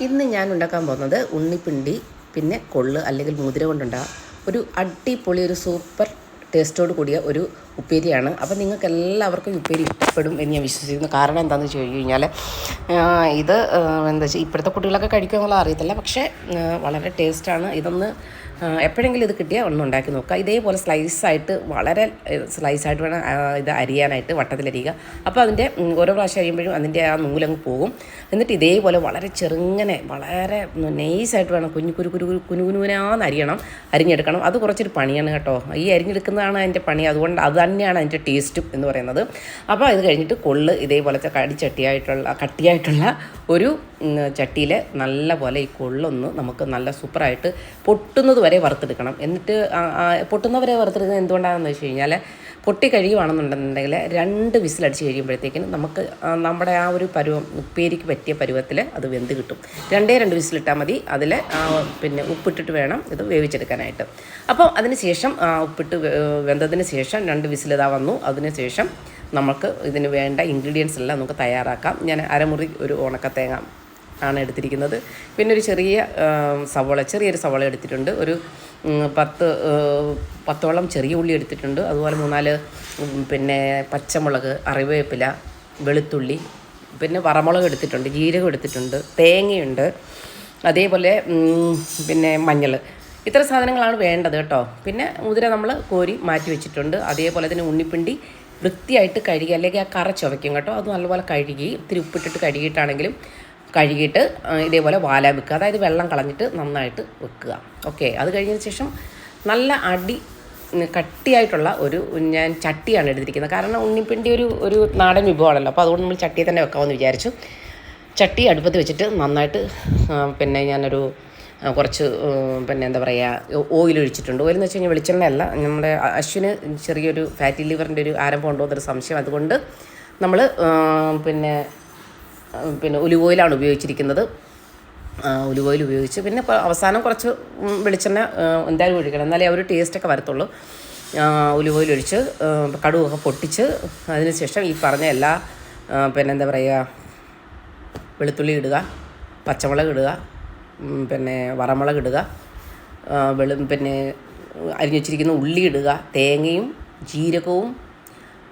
ഇന്ന് ഞാൻ ഉണ്ടാക്കാൻ പോകുന്നത് ഉണ്ണിപ്പിണ്ടി പിന്നെ കൊള്ള് അല്ലെങ്കിൽ മുതിര കൊണ്ടുണ്ടാകാം ഒരു അടിപൊളി ഒരു സൂപ്പർ ടേസ്റ്റോട് കൂടിയ ഒരു ഉപ്പേരിയാണ്. അപ്പോൾ നിങ്ങൾക്ക് എല്ലാവർക്കും ഉപ്പേരി ഇഷ്ടപ്പെടും എന്ന് ഞാൻ വിശ്വസിക്കുന്നു. കാരണം എന്താണെന്ന് വെച്ച് കഴിഞ്ഞ് കഴിഞ്ഞാൽ ഇത് എന്താ വെച്ചാൽ ഇപ്പോഴത്തെ കുട്ടികളൊക്കെ കഴിക്കുമെന്നുള്ള അറിയത്തില്ല. പക്ഷേ വളരെ ടേസ്റ്റാണ് ഇതൊന്ന് എപ്പോഴെങ്കിലും ഇത് കിട്ടിയാൽ ഒന്ന് ഉണ്ടാക്കി നോക്കുക. ഇതേപോലെ സ്ലൈസായിട്ട് വളരെ സ്ലൈസായിട്ട് വേണം ഇത് അരിയാനായിട്ട് വട്ടത്തിലരിയുക. അപ്പോൾ അതിന്റെ ഓരോ പ്രാവശ്യം അരിയുമ്പോഴും അതിന്റെ ആ നൂലങ്ങ് പോകും. എന്നിട്ട് ഇതേപോലെ വളരെ ചെറുങ്ങനെ വളരെ നൈസായിട്ട് വേണം കുഞ്ഞു കുരു കുരു കുരു കുനു കുനുകുനാന്ന് അരിയണം അരിഞ്ഞെടുക്കണം. അത് കുറച്ചൊരു പണിയാണ് കേട്ടോ. ഈ അരിഞ്ഞെടുക്കുന്നതാണ് അതിന്റെ പണി. അതുകൊണ്ട് അത് തന്നെയാണ് അതിന്റെ ടേസ്റ്റും എന്ന് പറയുന്നത്. അപ്പോൾ ഇത് കഴിഞ്ഞിട്ട് കൊള്ള് ഇതേപോലത്തെ കടിച്ചട്ടിയായിട്ടുള്ള കട്ടിയായിട്ടുള്ള ഒരു ചട്ടിയിൽ നല്ല പോലെ ഈ കൊള്ളൊന്ന് നമുക്ക് നല്ല സൂപ്പറായിട്ട് പൊട്ടുന്നത് വരെ വറുത്തെടുക്കണം. എന്നിട്ട് ആ- ആ വരെ വറുത്തെടുക്കുന്നത് എന്തുകൊണ്ടാണെന്ന് വെച്ച് കഴിഞ്ഞാൽ പൊട്ടി കഴിയുവാണെന്നുണ്ടെന്നുണ്ടെങ്കിൽ രണ്ട് വിസിലടിച്ച് കഴിയുമ്പോഴത്തേക്കിനും നമുക്ക് നമ്മുടെ ആ ഒരു പരുവം ഉപ്പേരിക്ക് പറ്റിയ പരുവത്തിൽ അത് വെന്ത് കിട്ടും. രണ്ടേ രണ്ട് വിസിലിട്ടാൽ മതി. അതിൽ പിന്നെ ഉപ്പിട്ടിട്ട് വേണം ഇത് വേവിച്ചെടുക്കാനായിട്ട്. അപ്പോൾ അതിന് ശേഷം ഉപ്പിട്ട് വെന്തതിന് ശേഷം രണ്ട് വിസിലിതാ വന്നു. അതിന് ശേഷം നമുക്ക് ഇതിന് വേണ്ട ഇൻഗ്രീഡിയൻസ് എല്ലാം നമുക്ക് തയ്യാറാക്കാം. ഞാൻ അരമുറി ഒരു ഉണക്കത്തേങ്ങ ആണ് എടുത്തിരിക്കുന്നത്. പിന്നെ ഒരു ചെറിയ സവോള ചെറിയൊരു സവോള എടുത്തിട്ടുണ്ട്. ഒരു പത്ത് പത്തോളം ചെറിയ ഉള്ളി എടുത്തിട്ടുണ്ട്. അതുപോലെ മൂന്നാൽ പിന്നെ പച്ചമുളക് അറിവേപ്പില വെളുത്തുള്ളി പിന്നെ വറമുളക് എടുത്തിട്ടുണ്ട് ജീരകം എടുത്തിട്ടുണ്ട് തേങ്ങയുണ്ട് അതേപോലെ പിന്നെ മഞ്ഞൾ ഇത്ര സാധനങ്ങളാണ് വേണ്ടത് കേട്ടോ. പിന്നെ മുതിര നമ്മൾ കോരി മാറ്റി വെച്ചിട്ടുണ്ട്. അതേപോലെ തന്നെ ഉണ്ണിപ്പിണ്ടി വൃത്തിയായിട്ട് കഴുകി അല്ലെങ്കിൽ ആ കറ ചുവയ്ക്കും കേട്ടോ. അത് നല്ലപോലെ കഴുകി ഇത്തിരി ഉപ്പിട്ടിട്ട് കഴുകിയിട്ടാണെങ്കിലും കഴുകിയിട്ട് ഇതേപോലെ വാലാൻ വെക്കുക. അതായത് വെള്ളം കളഞ്ഞിട്ട് നന്നായിട്ട് വെക്കുക. ഓക്കെ അത് കഴിഞ്ഞതിന് ശേഷം നല്ല അടി കട്ടിയായിട്ടുള്ള ഒരു ഞാൻ ചട്ടിയാണ് എടുത്തിരിക്കുന്നത്. കാരണം ഉണ്ണിപ്പിണ്ടി ഒരു ഒരു നാടൻ വിഭവമാണല്ലോ. അപ്പോൾ അതുകൊണ്ട് നമ്മൾ ചട്ടിയെ തന്നെ വെക്കാമെന്ന് വിചാരിച്ചു. ചട്ടി അടുപ്പത്ത് വെച്ചിട്ട് നന്നായിട്ട് പിന്നെ ഞാനൊരു കുറച്ച് പിന്നെ എന്താ പറയുക ഓയിൽ ഒഴിച്ചിട്ടുണ്ട്. ഓയിൽ എന്ന് വെച്ച് കഴിഞ്ഞാൽ വെളിച്ചെണ്ണയല്ല. നമ്മുടെ അശ്വിന് ചെറിയൊരു ഫാറ്റി ലിവറിന്റെ ഒരു ആരംഭം ഉണ്ടോ എന്നൊരു സംശയം. അതുകൊണ്ട് നമ്മൾ പിന്നെ പിന്നെ ഒലിവ് ഓയിലാണ് ഉപയോഗിച്ചിരിക്കുന്നത്. ഒലിവ് ഓയിൽ ഉപയോഗിച്ച് പിന്നെ അവസാനം കുറച്ച് വെളിച്ചെണ്ണ എന്തായാലും ഒഴിക്കണം. എന്നാലേ ഒരു ടേസ്റ്റൊക്കെ വരത്തുള്ളൂ. ഒലിവ് ഓയിൽ ഒഴിച്ച് കടുവൊക്കെ പൊട്ടിച്ച് അതിനുശേഷം ഈ പറഞ്ഞ എല്ലാ പിന്നെ എന്താ പറയുക വെളുത്തുള്ളി ഇടുക പച്ചമുളക് ഇടുക പിന്നെ വറമുളക് ഇടുക വെളു പിന്നെ അരിഞ്ഞു വെച്ചിരിക്കുന്ന ഉള്ളി ഇടുക തേങ്ങയും ജീരകവും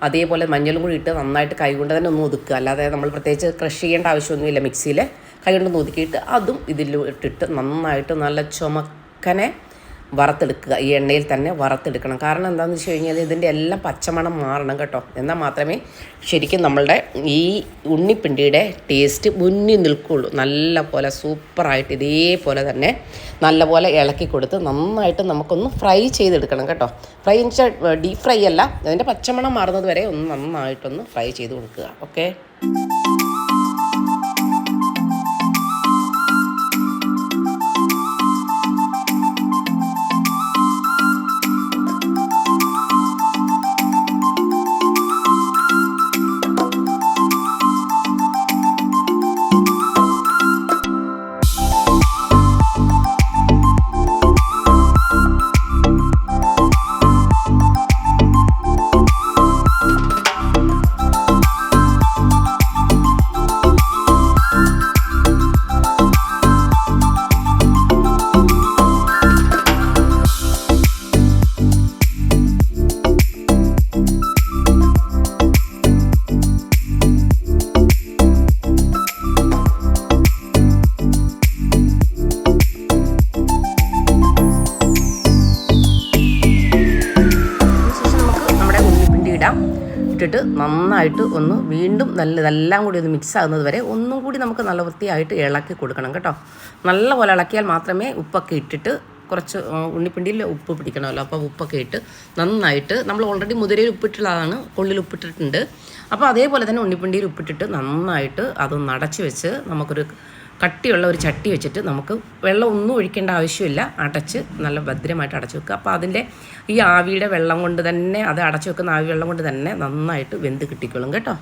അതേപോലെ മഞ്ഞളും കൂടി ഇട്ട് നന്നായിട്ട് കൈകൊണ്ട് തന്നെ ഒന്ന് ഒതുക്കുക. അല്ലാതെ നമ്മൾ പ്രത്യേകിച്ച് ക്രഷ് ചെയ്യേണ്ട ആവശ്യമൊന്നുമില്ല മിക്സിയിൽ കൈകൊണ്ട് ഒന്ന് ഒതുക്കിയിട്ട് അതും ഇതിൽ ഇട്ടിട്ട് നന്നായിട്ട് നല്ല ചുമക്കനെ വറുത്തെടുക്കുക. ഈ എണ്ണയിൽ തന്നെ വറുത്തെടുക്കണം. കാരണം എന്താണെന്ന് വെച്ച് കഴിഞ്ഞാൽ ഇതിന്റെ എല്ലാം പച്ചമണം മാറണം കേട്ടോ. എന്നാൽ മാത്രമേ ശരിക്കും നമ്മളുടെ ഈ ഉണ്ണിപ്പിണ്ടിയുടെ ടേസ്റ്റ് മുന്നിൽ നിൽക്കുകയുള്ളൂ നല്ല പോലെ സൂപ്പറായിട്ട് ഇതേപോലെ തന്നെ നല്ലപോലെ ഇളക്കി കൊടുത്ത് നന്നായിട്ട് നമുക്കൊന്ന് ഫ്രൈ ചെയ്തെടുക്കണം കേട്ടോ. ഫ്രൈ ഡീപ് ഫ്രൈ അല്ല. അതിന്റെ പച്ചമണം മാറുന്നത് വരെ ഒന്ന് നന്നായിട്ടൊന്ന് ഫ്രൈ ചെയ്ത് കൊടുക്കുക. ഓക്കെ ഇട്ടിട്ട് നന്നായിട്ട് ഒന്ന് വീണ്ടും നല്ല ഇതെല്ലാം കൂടി ഒന്ന് മിക്സ് ആകുന്നത് വരെ ഒന്നും കൂടി നമുക്ക് നല്ല വൃത്തിയായിട്ട് ഇളക്കി കൊടുക്കണം കേട്ടോ. നല്ല പോലെ ഇളക്കിയാൽ മാത്രമേ ഉപ്പൊക്കെ ഇട്ടിട്ട് കുറച്ച് ഉണ്ണിപ്പിണ്ടിയിൽ ഉപ്പ് പിടിക്കണമല്ലോ. അപ്പോൾ ഉപ്പൊക്കെ ഇട്ട് നന്നായിട്ട് നമ്മൾ ഓൾറെഡി മുതിരയിൽ ഉപ്പിട്ടുള്ളതാണ് കൊള്ളിൽ ഉപ്പിട്ടിട്ടുണ്ട്. അപ്പോൾ അതേപോലെ തന്നെ ഉണ്ണിപ്പിണ്ടിയിൽ ഉപ്പിട്ടിട്ട് നന്നായിട്ട് അതൊന്ന് അടച്ചു വെച്ച് നമുക്കൊരു കട്ടിയുള്ള ഒരു ചട്ടി വെച്ചിട്ട് നമുക്ക് വെള്ളം ഒന്നും ഒഴിക്കേണ്ട ആവശ്യമില്ല. അടച്ച് നല്ല ഭദ്രമായിട്ട് അടച്ച് വെക്കുക. അപ്പോൾ അതിന്റെ ഈ ആവിയുടെ വെള്ളം കൊണ്ട് തന്നെ അത് അടച്ചു വെക്കുന്ന ആവി വെള്ളം കൊണ്ട് തന്നെ നന്നായിട്ട് വെന്ത് കിട്ടിക്കോളും കേട്ടോ.